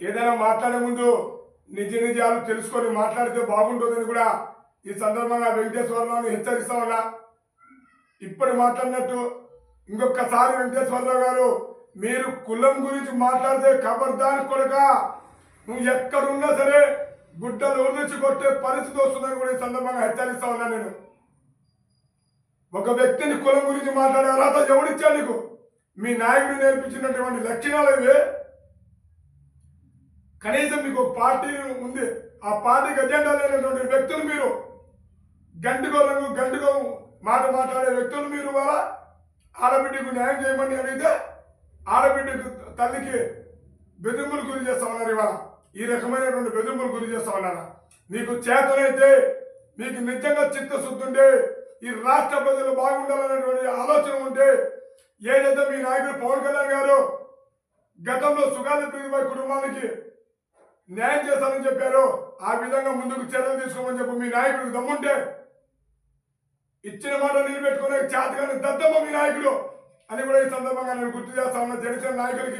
ఏదైనా మాట్లాడే ముందు నిజ నిజాలు తెలుసుకొని మాట్లాడితే బాగుంటుందని కూడా ఈ సందర్భంగా వెంకటేశ్వరరావుని హెచ్చరిస్తా ఉన్నా. ఇప్పుడు మాట్లాడినట్టు ఇంకొకసారి వెంకటేశ్వరరావు గారు మీరు కులం గురించి మాట్లాడితే ఖబర్దార్ కొడక. నువ్వు ఎక్కడున్నా సరే గుడ్డలు ఉరిచి కొట్టే పరిస్థితి వస్తుందని కూడా ఈ సందర్భంగా హెచ్చరిస్తా ఉన్నా నేను. ఒక వ్యక్తిని కులం గురించి మాట్లాడే అర్హత ఎవడిచ్చా నీకు? మీ నాయకుడు నేర్పించినటువంటి లక్షణాలు ఇవే కనీసం మీకు పార్టీ ఉంది. ఆ పార్టీకి ఎజెండా లేనటువంటి వ్యక్తులు మీరు గంటుకో రంగు గంటుకో మాట మాట్లాడే వ్యక్తులు మీరు వాళ్ళ ఆడబిడ్డకు న్యాయం చేయమని అడిగితే ఆడబిడ్డకు తల్లికి బెదింపులు గురి చేస్తా ఉన్నారు ఇవాళ. ఈ రకమైనటువంటి బెదింపులు గురి చేస్తా ఉన్నారా. మీకు చేతనైతే మీకు నిజంగా చిత్తశుద్ధి ఉంటే ఈ రాష్ట్ర ప్రజలు బాగుండాలనేటువంటి ఆలోచన ఉంటే ఏదైతే మీ నాయకుడు పవన్ కళ్యాణ్ గారు గతంలో సుగాలి ప్రీతిపై కుటుంబానికి న్యాయం చేస్తానని చెప్పారు. ఆ విధంగా ముందుకు చర్యలు తీసుకోమని చెప్పి మీ నాయకుడు దమ్ముంటే ఇచ్చిన మాట నిలబెట్టుకునే చేతగాని దద్దమ్మ మీ నాయకుడు అని కూడా ఈ సందర్భంగా నేను గుర్తు చేస్తా ఉన్న. జనసేన నాయకులకి